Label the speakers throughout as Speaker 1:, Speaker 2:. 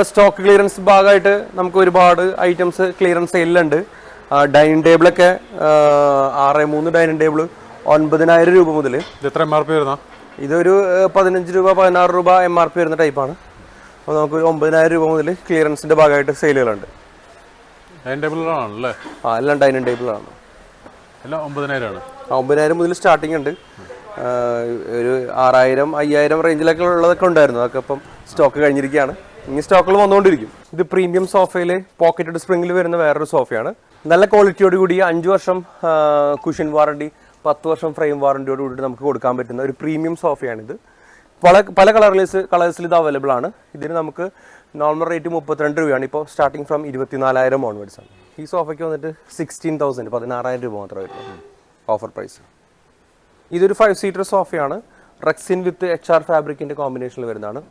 Speaker 1: നമ്മുടെ stock clearance ഭാഗമായിട്ട് നമുക്ക് ഒരുപാട് ഐറ്റംസ് ക്ലിയറൻസ് സെയിലുണ്ട് ഡൈനിങ് ടേബിളൊക്കെ ആറ് മൂന്ന് ഡൈനിങ് ടേബിൾ ഒൻപതിനായിരം രൂപ മുതൽ
Speaker 2: എത്ര എം ആർ പി വരുന്ന
Speaker 1: ഇതൊരു പതിനഞ്ച് രൂപ പതിനാറ് രൂപ എം ആർ പി വരുന്ന ടൈപ്പാണ് അപ്പോൾ നമുക്ക് ഒമ്പതിനായിരം രൂപ മുതൽ ക്ലിയറൻസിന്റെ ഭാഗമായിട്ട് സെയിലുകളുണ്ട്
Speaker 2: ഡൈനിങ് ടേബിളാണല്ലേ
Speaker 1: ആ എല്ലാം ഡൈനിങ് ടേബിളാണ്
Speaker 2: എല്ലാം ഒമ്പതിനായിരമാണ്
Speaker 1: ആ, ഒമ്പതിനായിരം മുതൽ സ്റ്റാർട്ടിംഗ് ഉണ്ട്. ഒരു ആറായിരം അയ്യായിരം റേഞ്ചിലൊക്കെ ഉള്ളതൊക്കെ ഉണ്ടായിരുന്നു. അതൊക്കെ ഇപ്പം സ്റ്റോക്ക് കഴിഞ്ഞിരിക്കുകയാണ്. ഇനി സ്റ്റോക്കുകൾ വന്നുകൊണ്ടിരിക്കും. ഇത് പ്രീമിയം സോഫയിൽ പോക്കറ്റഡ് സ്പ്രിംഗിൽ വരുന്ന വേറൊരു സോഫയാണ് നല്ല ക്വാളിറ്റിയോട് കൂടി അഞ്ച് വർഷം കുഷൻ വാറണ്ടി പത്ത് വർഷം ഫ്രെയിം വാറണ്ടിയോട് കൂടി നമുക്ക് കൊടുക്കാൻ പറ്റുന്ന ഒരു പ്രീമിയം സോഫയാണിത് പല പല കളറിലേസ് കളേഴ്സിൽ ഇത് അവൈലബിൾ ആണ്. ഇതിന് നമുക്ക് നോർമൽ റേറ്റ് മുപ്പത്തിരണ്ട് രൂപയാണ്. ഇപ്പോൾ സ്റ്റാർട്ടിങ് ഫ്രം ഇരുപത്തിനാലായിരം ഓൺവേഡ്സ് ആണ്. ഈ സോഫയ്ക്ക് വന്നിട്ട് സിക്സ്റ്റീൻ തൗസൻഡ് പതിനാറായിരം രൂപ മാത്രമേ ഓഫർ പ്രൈസ് ഇതൊരു ഫൈവ് സീറ്റർ സോഫയാണ് റെക്സിൻ വിത്ത് എച്ച് ആർ ഫാബ്രിക്കിന്റെ കോമ്പിനേഷനിൽ വരുന്നതാണ്.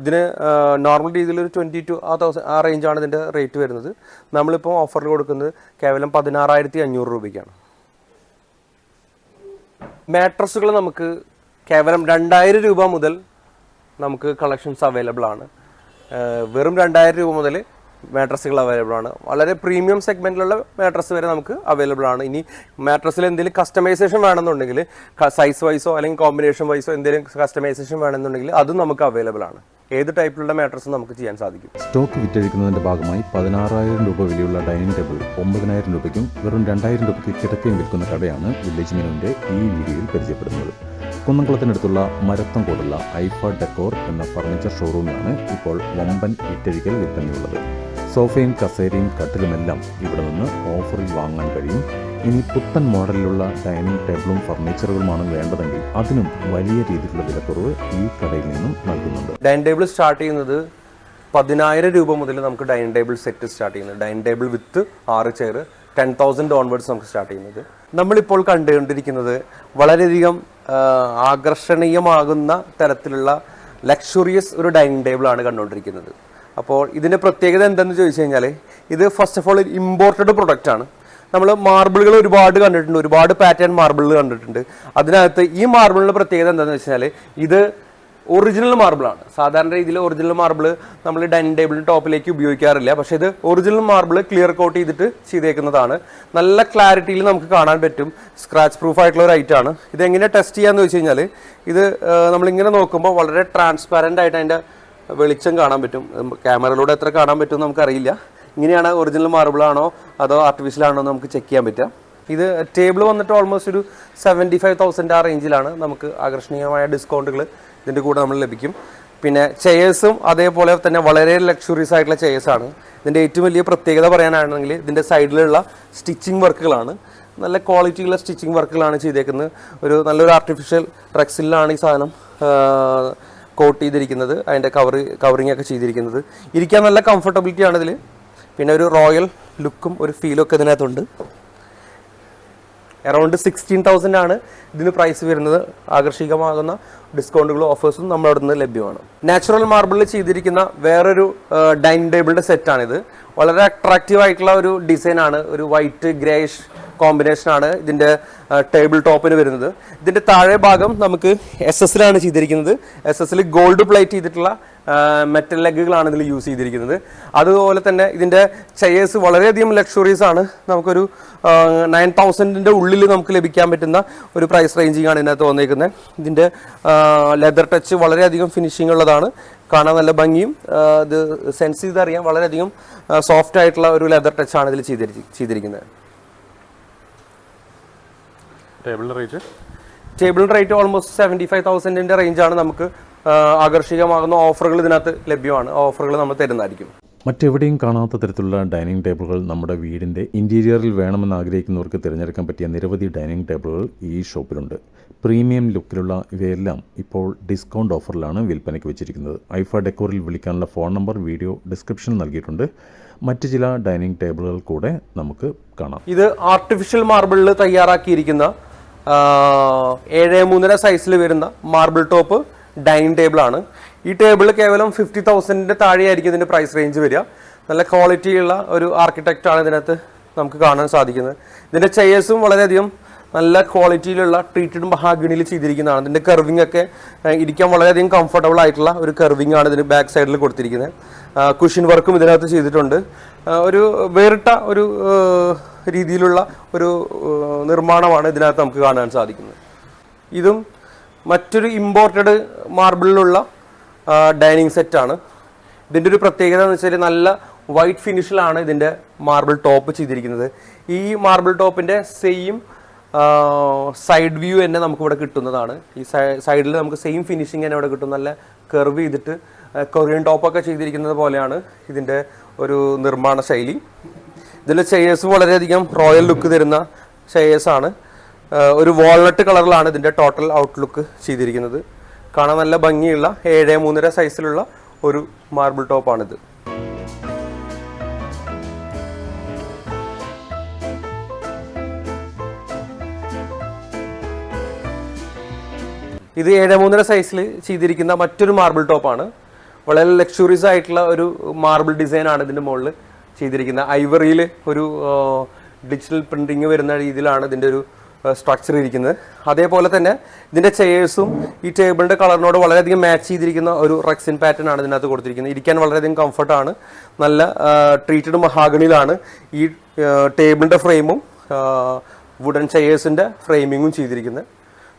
Speaker 1: ഇതിന് നോർമൽ രീതിയിൽ ഒരു ട്വന്റി ടു ആ തൗസൻഡ് ആ റേഞ്ചാണ് ഇതിന്റെ റേറ്റ് വരുന്നത്. നമ്മളിപ്പോൾ ഓഫറിൽ കൊടുക്കുന്നത് കേവലം പതിനാറായിരത്തി അഞ്ഞൂറ് രൂപയ്ക്കാണ്. മാട്രസുകൾ നമുക്ക് കേവലം രണ്ടായിരം രൂപ മുതൽ നമുക്ക് കളക്ഷൻസ് അവൈലബിൾ ആണ്. വെറും രണ്ടായിരം രൂപ മുതൽ മാട്രസുകൾ അവൈലബിൾ ആണ്. വളരെ പ്രീമിയം സെഗ്മെന്റിലുള്ള മാട്രസ് വരെ നമുക്ക് അവൈലബിൾ ആണ്. ഇനി മാട്രസിൽ എന്തെങ്കിലും കസ്റ്റമൈസേഷൻ വേണമെന്നുണ്ടെങ്കിൽ സൈസ് വൈസോ അല്ലെങ്കിൽ കോമ്പിനേഷൻ വൈസോ എന്തെങ്കിലും കസ്റ്റമൈസേഷൻ വേണമെന്നുണ്ടെങ്കിൽ അതും നമുക്ക് അവൈലബിൾ ആണ്. ഏത് ടൈപ്പിലുള്ള മാട്രസും നമുക്ക് ചെയ്യാൻ സാധിക്കും.
Speaker 3: സ്റ്റോക്ക് വിറ്റഴിക്കുന്നതിന്റെ ഭാഗമായി പതിനാറായിരം രൂപ വിലയുള്ള ഡൈനിങ് ടേബിൾ ഒമ്പതിനായിരം രൂപയ്ക്കും വെറും രണ്ടായിരം രൂപയ്ക്ക് കിടക്കയും വിൽക്കുന്ന കടയാണ് വില്ലേജ് മെനുവിന്റെ ഈ വീഡിയോയിൽ പരിചയപ്പെടുന്നത്. കുന്നംകുളത്തിനടുത്തുള്ള മരത്തംകോടുള്ള ഐഫ ഡെക്കോർ എന്ന ഫർണിച്ചർ ഷോറൂമിലാണ് ഇപ്പോൾ വമ്പൻ വിറ്റഴിക്കൽ വിൽപ്പനയുള്ളത്. സോഫയും കസേരയും കട്ടിലുമെല്ലാം ഇവിടെ നിന്ന് ഓഫറിൽ വാങ്ങാൻ കഴിയും. ഇനി പുത്തൻ മോഡലിലുള്ള ഡൈനിങ് ടേബിളും ഫർണിച്ചറുകളുമാണ് വേണ്ടതെങ്കിൽ അതിനും വലിയ രീതിയിലുള്ള വിലക്കുറവ് ഈ കടയിൽ നിന്നും നൽകുന്നുണ്ട്.
Speaker 1: ഡൈനിങ് ടേബിൾ സ്റ്റാർട്ട് ചെയ്യുന്നത് പതിനായിരം രൂപ മുതൽ നമുക്ക് ഡൈനിങ് ടേബിൾ സെറ്റ് സ്റ്റാർട്ട് ചെയ്യുന്നത്. ഡൈനിങ് ടേബിൾ വിത്ത് ആറ് ചെയർ ടെൻ തൗസൻഡ് ഓൺവേർഡ്സ് നമുക്ക് സ്റ്റാർട്ട് ചെയ്യുന്നത്. നമ്മളിപ്പോൾ കണ്ടുകൊണ്ടിരിക്കുന്നത് വളരെയധികം ആകർഷണീയമാകുന്ന തരത്തിലുള്ള ലക്ഷറിയസ് ഒരു ഡൈനിങ് ടേബിളാണ് കണ്ടുകൊണ്ടിരിക്കുന്നത്. അപ്പോൾ ഇതിന്റെ പ്രത്യേകത എന്തെന്ന് ചോദിച്ചു കഴിഞ്ഞാൽ ഇത് first of all imported product ആണ്. നമ്മൾ മാർബിളുകൾ ഒരുപാട് കണ്ടിട്ടുണ്ട് ഒരുപാട് പാറ്റേൺ മാർബിളുകൾ കണ്ടിട്ടുണ്ട്. അതിനകത്ത് ഈ മാർബിളിന്റെ പ്രത്യേകത എന്താണെന്ന് വെച്ചാൽ ഇത് ഒറിജിനൽ മാർബിളാണ് സാധാരണ രീതിയിൽ ഒറിജിനൽ മാർബിൾ നമ്മൾ ഡൈനിങ് ടേബിളിന്റെ ടോപ്പിലേക്ക് ഉപയോഗിക്കാറില്ല. പക്ഷേ ഇത് ഒറിജിനൽ മാർബിൾ ക്ലിയർ കോട്ട് ചെയ്തിട്ട് ചെയ്തേക്കുന്നതാണ്. നല്ല ക്ലാരിറ്റിയിൽ നമുക്ക് കാണാൻ പറ്റും. സ്ക്രാച്ച് പ്രൂഫ് ആയിട്ടുള്ള ഒരു ഐറ്റം ആണ്. ഇത് എങ്ങനെ ടെസ്റ്റ് ചെയ്യാന്ന് വെച്ച് കഴിഞ്ഞാൽ ഇത് നമ്മളിങ്ങനെ നോക്കുമ്പോൾ വളരെ ട്രാൻസ്പാരന്റ് ആയിട്ട് അതിന്റെ വെളിച്ചം കാണാൻ പറ്റും. ക്യാമറയിലൂടെ എത്ര കാണാൻ പറ്റും നമുക്കറിയില്ല. ഇങ്ങനെയാണ് ഒറിജിനൽ മാർബിളാണോ അതോ എന്ന് നമുക്ക് ചെക്ക് ചെയ്യാൻ പറ്റുക. ഇത് ടേബിൾ വന്നിട്ട് ഓൾമോസ്റ്റ് ഒരു സെവന്റി ഫൈവ് തൗസൻഡ് ആ റേഞ്ചിലാണ് നമുക്ക് ആകർഷണീയമായ ഡിസ്കൗണ്ടുകൾ ഇതിന്റെ കൂടെ നമ്മൾ ലഭിക്കും. പിന്നെ ചെയേഴ്സും അതേപോലെ തന്നെ വളരെ ലക്ഷറീസ് ആയിട്ടുള്ള ചെയേഴ്സ് ആണ്. ഇതിന്റെ ഏറ്റവും വലിയ പ്രത്യേകത പറയാനാണെങ്കിൽ ഇതിന്റെ സൈഡിലുള്ള സ്റ്റിച്ചിങ് വർക്കുകളാണ് നല്ല ക്വാളിറ്റിയുള്ള സ്റ്റിച്ചിങ് വർക്കുകളാണ് ചെയ്തേക്കുന്നത്. ഒരു നല്ലൊരു ആർട്ടിഫിഷ്യൽ ട്രക്സിലാണ് ഈ സാധനം. കോട്ട് ചെയ്തിരിക്കുന്നത് അതിന്റെ കവർ കവറിങ് ഒക്കെ ചെയ്തിരിക്കുന്നത്. ഇരിക്കാൻ നല്ല കംഫർട്ടബിലിറ്റി ആണ് ഇതിൽ പിന്നെ ഒരു റോയൽ ലുക്കും ഒരു ഫീലും ഒക്കെ ഇതിനകത്തുണ്ട്. അറൗണ്ട് സിക്സ്റ്റീൻ തൗസൻഡ് ആണ് ഇതിന് പ്രൈസ് വരുന്നത്. ആകർഷികമാകുന്ന ഡിസ്കൗണ്ടുകളും ഓഫേഴ്സും നമ്മുടെ നിന്ന് ലഭ്യമാണ്. നാച്ചുറൽ മാർബിളിൽ ചെയ്തിരിക്കുന്ന വേറൊരു ഡൈനിങ് ടേബിളിന്റെ സെറ്റാണിത് വളരെ അട്രാക്റ്റീവ് ആയിട്ടുള്ള ഒരു ഡിസൈനാണ് ഒരു വൈറ്റ് ഗ്രേഷ് കോമ്പിനേഷനാണ് ഇതിന്റെ ടേബിൾ ടോപ്പിന് വരുന്നത്. ഇതിന്റെ താഴെ ഭാഗം നമുക്ക് എസ് എസിലാണ് ചെയ്തിരിക്കുന്നത്. എസ് എസിൽ ഗോൾഡ് പ്ലേറ്റ് ചെയ്തിട്ടുള്ള മെറ്റൽ ലെഗുകളാണ് ഇതിൽ യൂസ് ചെയ്തിരിക്കുന്നത്. അതുപോലെ തന്നെ ഇതിന്റെ ചെയേഴ്സ് വളരെയധികം ലക്ഷറീസ് ആണ്. നമുക്കൊരു നയൻ തൗസൻഡിന്റെ ഉള്ളിൽ നമുക്ക് ലഭിക്കാൻ പറ്റുന്ന ഒരു പ്രൈസ് റേഞ്ചിങ് ആണ് ഇതിനകത്ത് വന്നേക്കുന്നത്. ഇതിന്റെ ലെതർ ടച്ച് വളരെയധികം ഫിനിഷിംഗ് ഉള്ളതാണ്. കാണാൻ നല്ല ഭംഗിയും ഇത് സെൻസ് ചെയ്തറിയാം വളരെയധികം സോഫ്റ്റ് ആയിട്ടുള്ള ഒരു ലെതർ ടച്ചാണ് ഇതിൽ ചെയ്തിരി ചെയ്തിരിക്കുന്നത്.
Speaker 2: ടേബിളിന്റെ റേറ്റ്?
Speaker 1: ടേബിളിന്റെ റേറ്റ് ഓൾമോസ്റ്റ് സെവന്റി ഫൈവ് തൗസൻഡിന്റെ റേഞ്ചാണ് നമുക്ക് ആകർഷികമാകുന്ന ഓഫറുകൾ ഇതിനകത്ത് ലഭ്യമാണ്. ഓഫറുകൾ നമ്മൾ തരുന്നതായിരിക്കും.
Speaker 3: മറ്റെവിടെയും കാണാത്ത തരത്തിലുള്ള ഡൈനിങ് ടേബിളുകൾ നമ്മുടെ വീടിന്റെ ഇന്റീരിയറിൽ വേണമെന്ന് ആഗ്രഹിക്കുന്നവർക്ക് തിരഞ്ഞെടുക്കാൻ പറ്റിയ നിരവധി ഡൈനിങ് ടേബിളുകൾ ഈ ഷോപ്പിലുണ്ട്. പ്രീമിയം ലുക്കിലുള്ള ഇവയെല്ലാം ഇപ്പോൾ ഡിസ്കൗണ്ട് ഓഫറിലാണ് വിൽപ്പനയ്ക്ക് വെച്ചിരിക്കുന്നത്. ഐഫ ഡെക്കോറിൽ വിളിക്കാനുള്ള ഫോൺ നമ്പർ വീഡിയോ ഡിസ്ക്രിപ്ഷനിൽ നൽകിയിട്ടുണ്ട്. മറ്റ് ചില ഡൈനിങ് ടേബിളുകൾ കൂടെ നമുക്ക് കാണാം.
Speaker 1: ഇത് ആർട്ടിഫിഷ്യൽ മാർബിളിൽ തയ്യാറാക്കിയിരിക്കുന്ന ഏഴ് മൂന്നര സൈസിൽ വരുന്ന മാർബിൾ ടോപ്പ് ഡൈനിങ് ടേബിൾ ആണ്. ഈ ടേബിൾ കേവലം ഫിഫ്റ്റി തൗസൻഡിന്റെ താഴെയായിരിക്കും ഇതിന്റെ പ്രൈസ് റേഞ്ച് വരിക. നല്ല ക്വാളിറ്റിയുള്ള ഒരു ആർക്കിടെക്റ്റാണ് ഇതിനകത്ത് നമുക്ക് കാണാൻ സാധിക്കുന്നത്. ഇതിന്റെ ചെയേഴ്സും വളരെയധികം നല്ല ക്വാളിറ്റിയിലുള്ള ട്രീറ്റഡ് മഹാഗണിയിൽ ചെയ്തിരിക്കുന്നതാണ്. ഇതിന്റെ കർവിംഗ് ഒക്കെ ഇരിക്കാൻ വളരെയധികം കംഫർട്ടബിൾ ആയിട്ടുള്ള ഒരു കർവിംഗ് ആണ് ഇതിന് ബാക്ക് സൈഡിൽ കൊടുത്തിരിക്കുന്നത്. കുഷൻ വർക്കും ഇതിനകത്ത് ചെയ്തിട്ടുണ്ട്. ഒരു വേറിട്ട ഒരു രീതിയിലുള്ള ഒരു നിർമ്മാണമാണ് ഇതിനകത്ത് നമുക്ക് കാണാൻ സാധിക്കുന്നത്. ഇതും മറ്റൊരു ഇമ്പോർട്ടഡ് മാർബിളിലുള്ള ഡൈനിങ് സെറ്റാണ് ഇതിന്റെ ഒരു പ്രത്യേകത എന്ന് വെച്ചാൽ നല്ല വൈറ്റ് ഫിനിഷിലാണ് ഇതിന്റെ മാർബിൾ ടോപ്പ് ചെയ്തിരിക്കുന്നത്. ഈ മാർബിൾ ടോപ്പിന്റെ സെയിം സൈഡ് വ്യൂ തന്നെ നമുക്കിവിടെ കിട്ടുന്നതാണ്. ഈ സൈഡിൽ നമുക്ക് സെയിം ഫിനിഷിങ് തന്നെ ഇവിടെ കിട്ടും. നല്ല കർവ് ചെയ്തിട്ട് കൊറിയൻ ടോപ്പൊക്കെ ചെയ്തിരിക്കുന്നത് പോലെയാണ് ഇതിന്റെ ഒരു നിർമ്മാണ ശൈലി. ഇതിൽ ഷെയേഴ്സ് വളരെയധികം റോയൽ ലുക്ക് തരുന്ന ഷെയേഴ്സ് ആണ്. ഒരു വാൾനട്ട് കളറിലാണ് ഇതിന്റെ ടോട്ടൽ ഔട്ട്ലുക്ക് ചെയ്തിരിക്കുന്നത്. കാണാൻ നല്ല ഭംഗിയുള്ള ഏഴ് മൂന്നര സൈസിലുള്ള ഒരു മാർബിൾ ടോപ്പാണിത് ഇത് ഏഴ് മൂന്നര സൈസിൽ ചെയ്തിരിക്കുന്ന മറ്റൊരു മാർബിൾ ടോപ്പാണ് വളരെ ലക്ഷറീസ് ആയിട്ടുള്ള ഒരു മാർബിൾ ഡിസൈൻ ആണ് ഇതിന്റെ മുകളിൽ ചെയ്തിരിക്കുന്നത് ഐവറിയിൽ ഒരു ഡിജിറ്റൽ പ്രിന്റിങ് വരുന്ന രീതിയിലാണ് ഇതിന്റെ ഒരു സ്ട്രക്ചർ ഇരിക്കുന്നത്. അതേപോലെ തന്നെ ഇതിന്റെ ചെയേഴ്സും ഈ ടേബിളിന്റെ കളറിനോട് വളരെയധികം മാച്ച് ചെയ്തിരിക്കുന്ന ഒരു റെക്സിൻ പാറ്റേൺ ആണ് ഇതിനകത്ത് കൊടുത്തിരിക്കുന്നത്. ഇരിക്കാൻ വളരെയധികം കംഫർട്ടാണ് നല്ല ട്രീറ്റഡ് മഹാഗണിയിലാണ് ഈ ടേബിളിന്റെ ഫ്രെയിമും വുഡൻ ചെയേഴ്സിന്റെ ഫ്രെയിമിങ്ങും ചെയ്തിരിക്കുന്നത്.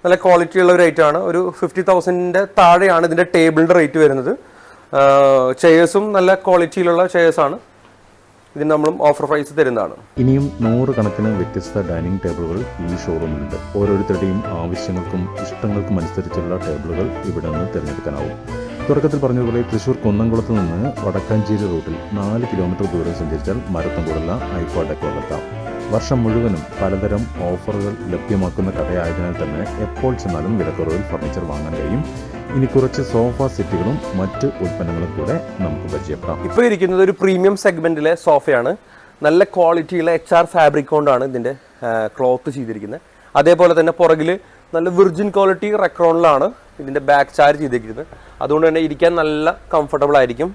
Speaker 1: നല്ല ക്വാളിറ്റി ഉള്ള ഒരു ഐറ്റം ആണ്. ഒരു ഫിഫ്റ്റി തൗസൻഡിന്റെ താഴെയാണ് ഇതിന്റെ ടേബിളിന്റെ റേറ്റ് വരുന്നത്. ചെയേഴ്സും നല്ല ക്വാളിറ്റിയിലുള്ള ചെയേഴ്സാണ് ഇതിന് നമ്മളും ഓഫർ പ്രൈസ് തരുന്നതാണ്.
Speaker 3: ഇനിയും നൂറുകണക്കിന് വ്യത്യസ്ത ഡൈനിങ് ടേബിളുകൾ ഈ ഷോറൂമിലുണ്ട്. ഓരോരുത്തരുടെയും ആവശ്യങ്ങൾക്കും ഇഷ്ടങ്ങൾക്കും അനുസരിച്ചുള്ള ടേബിളുകൾ ഇവിടെ നിന്ന് തിരഞ്ഞെടുക്കാനാവും. തുടക്കത്തിൽ പറഞ്ഞതുപോലെ തൃശൂർ കുന്നംകുളത്ത് നിന്ന് വടക്കാഞ്ചേരി റൂട്ടിൽ നാല് കിലോമീറ്റർ ദൂരം സഞ്ചരിച്ചാൽ മരത്തംകൂടുള്ള ഐഫോ ഡെക്കോളെത്താം വർഷം മുഴുവനും പലതരം ഓഫറുകൾ ലഭ്യമാക്കുന്ന കടയായതിനാൽ തന്നെ എപ്പോൾ ചെന്നാലും വിലക്കുറവിൽ ഫർണിച്ചർ വാങ്ങാൻ കഴിയും. ഇനി കുറച്ച് സോഫ സെറ്റുകളും മറ്റ് ഉൽപ്പന്നങ്ങളും കൂടെ നമുക്ക് പരിചയപ്പെടാം.
Speaker 1: ഇപ്പോൾ ഇരിക്കുന്നത് ഒരു പ്രീമിയം സെഗ്മെന്റിലെ സോഫയാണ്. നല്ല ക്വാളിറ്റിയുള്ള എച്ച് ആർ ഫാബ്രിക് കൊണ്ടാണ് ഇതിന്റെ ക്ലോത്ത് ചെയ്തിരിക്കുന്നത്. അതേപോലെ തന്നെ പുറകിൽ നല്ല വിർജിൻ ക്വാളിറ്റി റെക്രോണിലാണ് ഇതിന്റെ ബാക്ക് ചാർജ് ചെയ്തിരിക്കുന്നത്. അതുകൊണ്ട് തന്നെ ഇരിക്കാൻ നല്ല കംഫർട്ടബിൾ ആയിരിക്കും.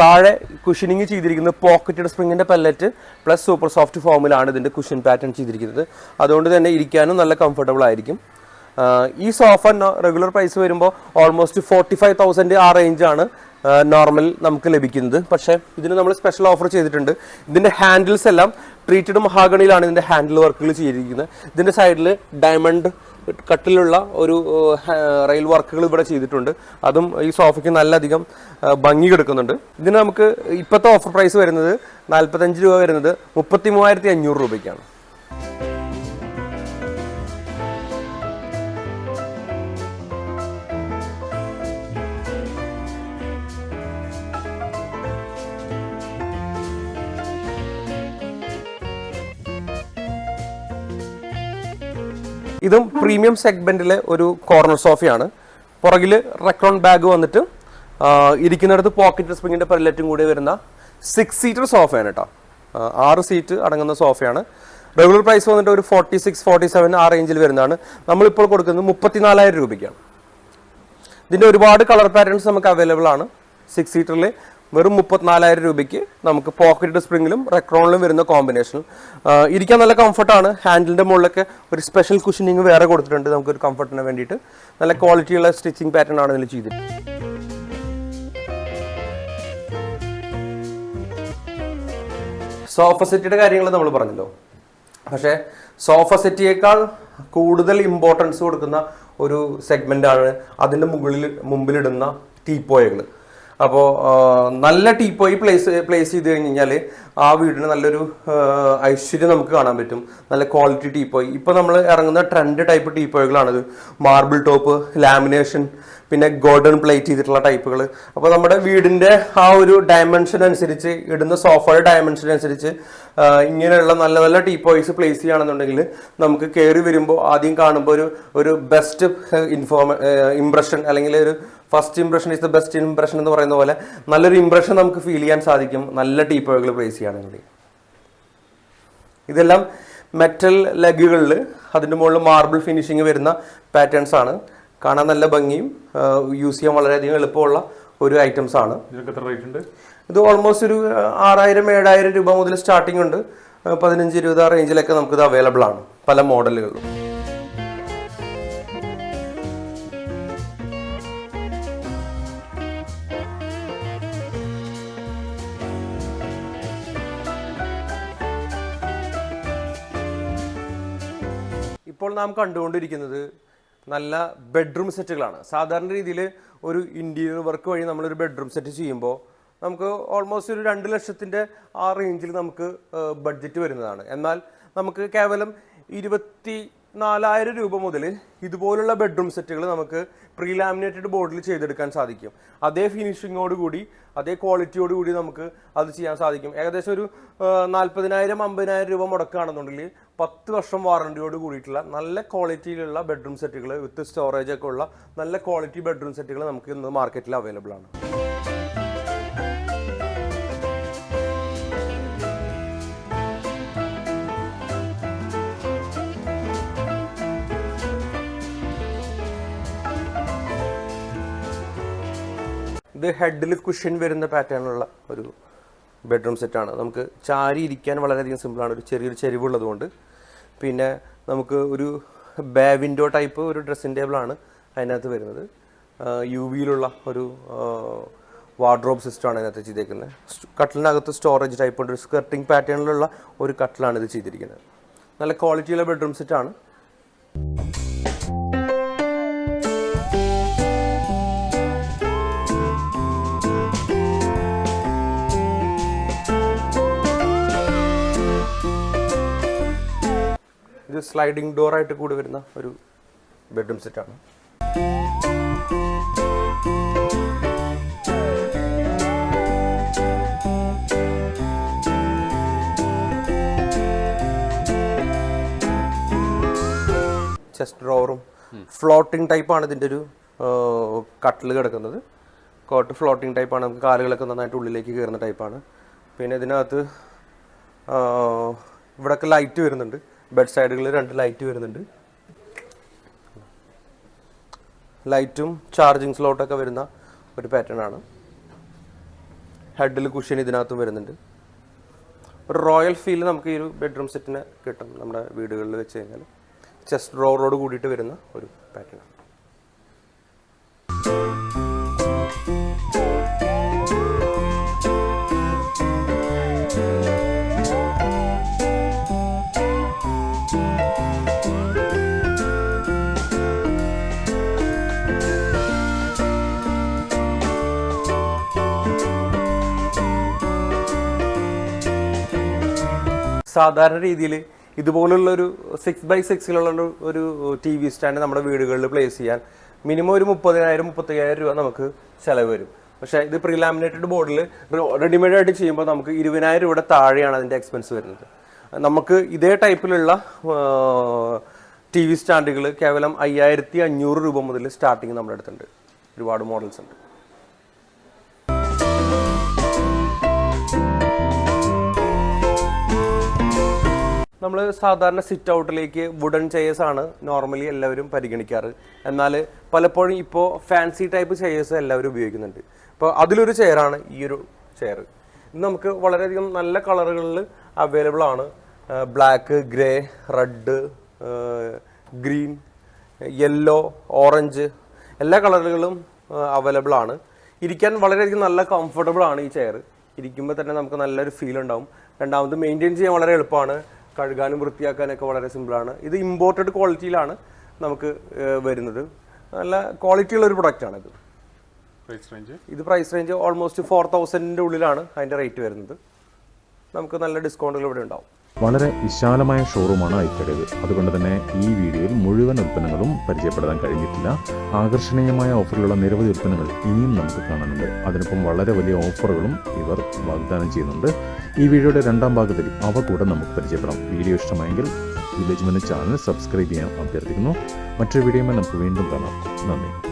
Speaker 1: താഴെ കുഷനിങ് ചെയ്തിരിക്കുന്നത് പോക്കറ്റഡ് സ്പ്രിങ്ങിന്റെ പല്ലറ്റ് പ്ലസ് സൂപ്പർ സോഫ്റ്റ് ഫോമിലാണ് ഇതിന്റെ കുഷൻ പാറ്റേൺ ചെയ്തിരിക്കുന്നത്. അതുകൊണ്ട് തന്നെ ഇരിക്കാനും നല്ല കംഫർട്ടബിൾ ആയിരിക്കും. ഈ സോഫ റെഗുലർ പ്രൈസ് വരുമ്പോൾ ഓൾമോസ്റ്റ് ഫോർട്ടി ഫൈവ് തൗസൻഡ് ആ റേഞ്ചാണ് നോർമൽ നമുക്ക് ലഭിക്കുന്നത്. പക്ഷേ ഇതിന് നമ്മൾ സ്പെഷ്യൽ ഓഫർ ചെയ്തിട്ടുണ്ട്. ഇതിന്റെ ഹാൻഡിൽസ് എല്ലാം ട്രീറ്റഡ് മഹാഗണിയിലാണ് ഇതിന്റെ ഹാൻഡിൽ വർക്കുകൾ ചെയ്തിരിക്കുന്നത്. ഇതിന്റെ സൈഡിൽ ഡയമണ്ട് കട്ടിലുള്ള ഒരു റെയിൽ വർക്കുകൾ ഇവിടെ ചെയ്തിട്ടുണ്ട്. അതും ഈ സോഫയ്ക്ക് നല്ലധികം ഭംഗി കൊടുക്കുന്നുണ്ട്. ഇതിന് നമുക്ക് ഇപ്പോഴത്തെ ഓഫർ പ്രൈസ് വരുന്നത് നാൽപ്പത്തഞ്ച് രൂപ വരുന്നത് മുപ്പത്തി മൂവായിരത്തി അഞ്ഞൂറ് രൂപയ്ക്കാണ്. ഇതും പ്രീമിയം സെഗ്മെന്റിലെ ഒരു കോർണർ സോഫയാണ് പുറകിൽ റെക്രോൺ ബാഗ് വന്നിട്ട് ഇരിക്കുന്നിടത്ത് പോക്കറ്റ് സ്പ്രിങ്ങിന്റെ പെല്ലറ്റും കൂടി വരുന്ന സിക്സ് സീറ്റർ സോഫയാണ് കേട്ടോ ആറ് സീറ്റ് അടങ്ങുന്ന സോഫയാണ് റെഗുലർ പ്രൈസ് വന്നിട്ട് ഒരു ഫോർട്ടി സിക്സ് ഫോർട്ടി സെവൻ ആ റേഞ്ചിൽ വരുന്നതാണ്. നമ്മളിപ്പോൾ കൊടുക്കുന്നത് മുപ്പത്തിനാലായിരം രൂപയ്ക്കാണ്. ഇതിന്റെ ഒരുപാട് കളർ പാറ്റേൺസ് നമുക്ക് അവൈലബിൾ ആണ്. സിക്സ് സീറ്ററിൽ വെറും മുപ്പത്തിനാലായിരം രൂപയ്ക്ക് നമുക്ക് പോക്കറ്റ് സ്പ്രിങ്ങിലും റെക്രോണിലും വരുന്ന കോമ്പിനേഷൻ ഇരിക്കാൻ നല്ല കംഫർട്ടാണ് ഹാൻഡിലിന്റെ മുകളിലൊക്കെ ഒരു സ്പെഷ്യൽ കുഷനിങ് വേറെ കൊടുത്തിട്ടുണ്ട്. നമുക്ക് ഒരു കംഫർട്ടിന് വേണ്ടിയിട്ട്. നല്ല ക്വാളിറ്റിയുള്ള സ്റ്റിച്ചിങ് പാറ്റേൺ ആണ് ഇതിൽ ചെയ്തിട്ട്. സോഫ സെറ്റിയുടെ കാര്യങ്ങൾ നമ്മൾ പറഞ്ഞല്ലോ. പക്ഷേ സോഫ സെറ്റിയേക്കാൾ കൂടുതൽ ഇമ്പോർട്ടൻസ് കൊടുക്കുന്ന ഒരു സെഗ്മെന്റ് ആണ് അതിന്റെ മുകളിൽ മുമ്പിലിടുന്ന ടീപ്പോയകൾ അപ്പോൾ നല്ല ടീപ്പോയി പ്ലേസ് പ്ലേസ് ചെയ്ത് കഴിഞ്ഞാൽ ആ വീടിന് നല്ലൊരു ഐശ്വര്യം നമുക്ക് കാണാൻ പറ്റും. നല്ല ക്വാളിറ്റി ടീപ്പോയി ഇപ്പോൾ നമ്മൾ ഇറങ്ങുന്ന ട്രെൻഡ് ടൈപ്പ് ടീപ്പോയികളാണത് മാർബിൾ ടോപ്പ് ലാമിനേഷൻ പിന്നെ ഗോൾഡൻ പ്ലേറ്റ് ചെയ്തിട്ടുള്ള ടൈപ്പുകൾ അപ്പോൾ നമ്മുടെ വീടിന്റെ ആ ഒരു ഡയമെൻഷൻ അനുസരിച്ച് ഇടുന്ന സോഫയുടെ ഡയമെൻഷൻ അനുസരിച്ച് ഇങ്ങനെയുള്ള നല്ല നല്ല ടീപ്പോയ്സ് പ്ലേസ് ചെയ്യുകയാണെന്നുണ്ടെങ്കിൽ നമുക്ക് കയറി വരുമ്പോൾ ആദ്യം കാണുമ്പോൾ ഒരു ഒരു ബെസ്റ്റ് ഇൻഫോർമ ഇംപ്രഷൻ അല്ലെങ്കിൽ ഒരു first impression is the best impression എന്ന് പറയുന്ന പോലെ നല്ലൊരു ഇംപ്രഷൻ നമുക്ക് ഫീൽ ചെയ്യാൻ സാധിക്കും നല്ല ടീപ്പോകൾ പ്ലേസ് ചെയ്യുകയാണെങ്കിൽ. ഇതെല്ലാം മെറ്റൽ ലെഗുകളിൽ അതിന്റെ മുകളിൽ മാർബിൾ ഫിനിഷിങ് വരുന്ന പാറ്റേൺസ് ആണ്. കാണാൻ നല്ല ഭംഗിയും യൂസ് ചെയ്യാൻ വളരെയധികം എളുപ്പമുള്ള ഒരു ഐറ്റംസ് ആണ്. ഇത് ഓൾമോസ്റ്റ് ഒരു ആറായിരം ഏഴായിരം രൂപ മുതൽ സ്റ്റാർട്ടിംഗ് ഉണ്ട്. പതിനഞ്ച് ഇരുപത് ആ റേഞ്ചിലൊക്കെ നമുക്കിത് അവൈലബിൾ ആണ് പല മോഡലുകളിലും. ഇപ്പോൾ നാം കണ്ടുകൊണ്ടിരിക്കുന്നത് നല്ല ബെഡ്റൂം സെറ്റുകളാണ് സാധാരണ രീതിയിൽ ഒരു ഇന്റീരിയർ വർക്ക് വഴി നമ്മളൊരു ബെഡ്റൂം സെറ്റ് ചെയ്യുമ്പോൾ നമുക്ക് ഓൾമോസ്റ്റ് ഒരു രണ്ട് ലക്ഷത്തിന്റെ ആ റേഞ്ചിൽ നമുക്ക് ബഡ്ജറ്റ് വരുന്നതാണ്. എന്നാൽ നമുക്ക് കേവലം ഇരുപത്തി നാലായിരം രൂപ മുതൽ ഇതുപോലുള്ള ബെഡ്റൂം സെറ്റുകൾ നമുക്ക് പ്രീ ലാമിനേറ്റഡ് ബോർഡിൽ ചെയ്തെടുക്കാൻ സാധിക്കും. അതേ ഫിനിഷിങ്ങോട് കൂടി അതേ ക്വാളിറ്റിയോട് കൂടി നമുക്ക് അത് ചെയ്യാൻ സാധിക്കും. ഏകദേശം ഒരു നാൽപ്പതിനായിരം അമ്പതിനായിരം രൂപ മുടക്കുകയാണെന്നുണ്ടെങ്കിൽ പത്ത് വർഷം വാറണ്ടിയോട് കൂടിയിട്ടുള്ള നല്ല ക്വാളിറ്റിയിലുള്ള ബെഡ്റൂം സെറ്റുകൾ വിത്ത് സ്റ്റോറേജൊക്കെ ഉള്ള നല്ല ക്വാളിറ്റി ബെഡ്റൂം സെറ്റുകൾ നമുക്ക് ഇന്ന് മാർക്കറ്റിൽ അവൈലബിൾ ആണ്. ഇത് ഹെഡിൽ കുഷൻ വരുന്ന പാറ്റേണുള്ള ഒരു ബെഡ്റൂം സെറ്റാണ് നമുക്ക് ചാരി ഇരിക്കാൻ വളരെയധികം സിമ്പിളാണ് ഒരു ചെറിയൊരു ചെരിവുള്ളതുകൊണ്ട് പിന്നെ നമുക്ക് ഒരു ബേ വിൻഡോ ടൈപ്പ് ഒരു ഡ്രസ്സിങ് ടേബിളാണ് അതിനകത്ത് വരുന്നത്. യു വിയിലുള്ള ഒരു വാർഡ്രോബ് സിസ്റ്റമാണ് അതിനകത്ത് ചെയ്തേക്കുന്നത് കട്ടിലിനകത്ത് സ്റ്റോറേജ് ടൈപ്പ് ഉണ്ട്. ഒരു സ്കർട്ടിങ് പാറ്റേണിലുള്ള ഒരു കട്ടിലാണ് ഇത് ചെയ്തിരിക്കുന്നത്. നല്ല ക്വാളിറ്റിയുള്ള ബെഡ്റൂം സെറ്റാണ് ഇത് സ്ലൈഡിംഗ് ഡോർ ആയിട്ട് കൂടി വരുന്ന ഒരു ബെഡ്റൂം സെറ്റാണ് ചെസ്റ്റ് ഡ്രോവറും ഫ്ലോട്ടിംഗ് ടൈപ്പാണ് ഇതിന്റെ ഒരു കട്ടിൽ കിടക്കുന്നത്. കോട്ട് ഫ്ലോട്ടിംഗ് ടൈപ്പാണ് നമുക്ക് കാലുകളൊക്കെ നന്നായിട്ട് ഉള്ളിലേക്ക് കയറുന്ന ടൈപ്പാണ് പിന്നെ ഇതിനകത്ത് ഇവിടെയൊക്കെ ലൈറ്റ് വരുന്നുണ്ട്. ബെഡ് സൈഡുകളിൽ രണ്ട് ലൈറ്റ് വരുന്നുണ്ട്. ലൈറ്റും ചാർജിങ് സ്ലോട്ടൊക്കെ വരുന്ന ഒരു പാറ്റേൺ ആണ്. ഹെഡിൽ കുഷ്യൻ ഇതിനകത്തും വരുന്നുണ്ട്. ഒരു റോയൽ ഫീൽ നമുക്ക് ഈ ഒരു ബെഡ്റൂം സെറ്റിന് കിട്ടും നമ്മുടെ വീടുകളിൽ വെച്ച് കഴിഞ്ഞാൽ ചെസ്റ്റ് ഡ്രോവറോട് കൂടിയിട്ട് വരുന്ന ഒരു പാറ്റേൺ ആണ്. സാധാരണ രീതിയിൽ ഇതുപോലുള്ള ഒരു സിക്സ് ബൈ സിക്സിലുള്ള ഒരു ടി വി സ്റ്റാൻഡ് നമ്മുടെ വീടുകളിൽ പ്ലേസ് ചെയ്യാൻ മിനിമം ഒരു മുപ്പതിനായിരം മുപ്പത്തയ്യായിരം രൂപ നമുക്ക് ചിലവ് വരും. പക്ഷേ ഇത് പ്രിലാമിനേറ്റഡ് ബോർഡിൽ റെഡിമെയ്ഡ് ആയിട്ട് ചെയ്യുമ്പോൾ നമുക്ക് ഇരുപതിനായിരം രൂപയുടെ താഴെയാണ് അതിന്റെ എക്സ്പെൻസ് വരുന്നത്. നമുക്ക് ഇതേ ടൈപ്പിലുള്ള ടി വി സ്റ്റാൻഡുകൾ കേവലം അയ്യായിരത്തി അഞ്ഞൂറ് രൂപ മുതൽ സ്റ്റാർട്ടിങ് നമ്മുടെ അടുത്തുണ്ട്. ഒരുപാട് മോഡൽസ് ഉണ്ട്. നമ്മൾ സാധാരണ സിറ്റ് ഔട്ടിലേക്ക് വുഡൻ ചെയേഴ്സ് ആണ് നോർമലി എല്ലാവരും പരിഗണിക്കാറ്. എന്നാൽ പലപ്പോഴും ഇപ്പോൾ ഫാൻസി ടൈപ്പ് ചെയേഴ്സ് എല്ലാവരും ഉപയോഗിക്കുന്നുണ്ട്. അപ്പോൾ അതിലൊരു ചെയറാണ് ഈ ഒരു ചെയർ ഇത് നമുക്ക് വളരെയധികം നല്ല കളറുകളിൽ അവൈലബിൾ ആണ്. Black grey red green yellow orange എല്ലാ കളറുകളും അവൈലബിൾ ആണ്. ഇരിക്കാൻ വളരെയധികം നല്ല കംഫർട്ടബിൾ ആണ് ഈ ചെയർ ഇരിക്കുമ്പോൾ തന്നെ നമുക്ക് നല്ലൊരു ഫീൽ ഉണ്ടാവും. രണ്ടാമത് മെയിന്റെയിൻ ചെയ്യാൻ വളരെ എളുപ്പമാണ്. കഴുകാനും വൃത്തിയാക്കാനൊക്കെ വളരെ സിമ്പിളാണ്. ഇത് ഇമ്പോർട്ടഡ് ക്വാളിറ്റിയിലാണ് നമുക്ക് വരുന്നത്. നല്ല ക്വാളിറ്റി ഉള്ള ഒരു പ്രൊഡക്റ്റാണ് ഇത്
Speaker 2: പ്രൈസ് റേഞ്ച്
Speaker 1: ഇത് പ്രൈസ് റേഞ്ച് ഓൾമോസ്റ്റ് ഫോർ തൗസൻഡിന്റെ ഉള്ളിലാണ് അതിന്റെ റേറ്റ് വരുന്നത്. നമുക്ക് നല്ല ഡിസ്കൗണ്ടുകൾ ഇവിടെ ഉണ്ടാവും.
Speaker 3: വളരെ വിശാലമായ ഷോറൂമാണ് ഐക്കടേത് അതുകൊണ്ട് തന്നെ ഈ വീഡിയോയിൽ മുഴുവൻ ഉൽപ്പന്നങ്ങളും പരിചയപ്പെടുത്താൻ കഴിഞ്ഞിട്ടില്ല. ആകർഷണീയമായ ഓഫറിലുള്ള നിരവധി ഉൽപ്പന്നങ്ങൾ ഇനിയും നമുക്ക് കാണാനുണ്ട്. അതിനൊപ്പം വളരെ വലിയ ഓഫറുകളും ഇവർ വാഗ്ദാനം ചെയ്യുന്നുണ്ട്. ഈ വീഡിയോയുടെ രണ്ടാം ഭാഗത്തിൽ അവ കൂടെ നമുക്ക് പരിചയപ്പെടാം. വീഡിയോ ഇഷ്ടമായെങ്കിൽ വില്ലേജ് മെനു ചാനൽ സബ്സ്ക്രൈബ് ചെയ്യാൻ അഭ്യർത്ഥിക്കുന്നു. മറ്റൊരു വീഡിയോയുമായി നമുക്ക് വീണ്ടും കാണാം. നന്ദി.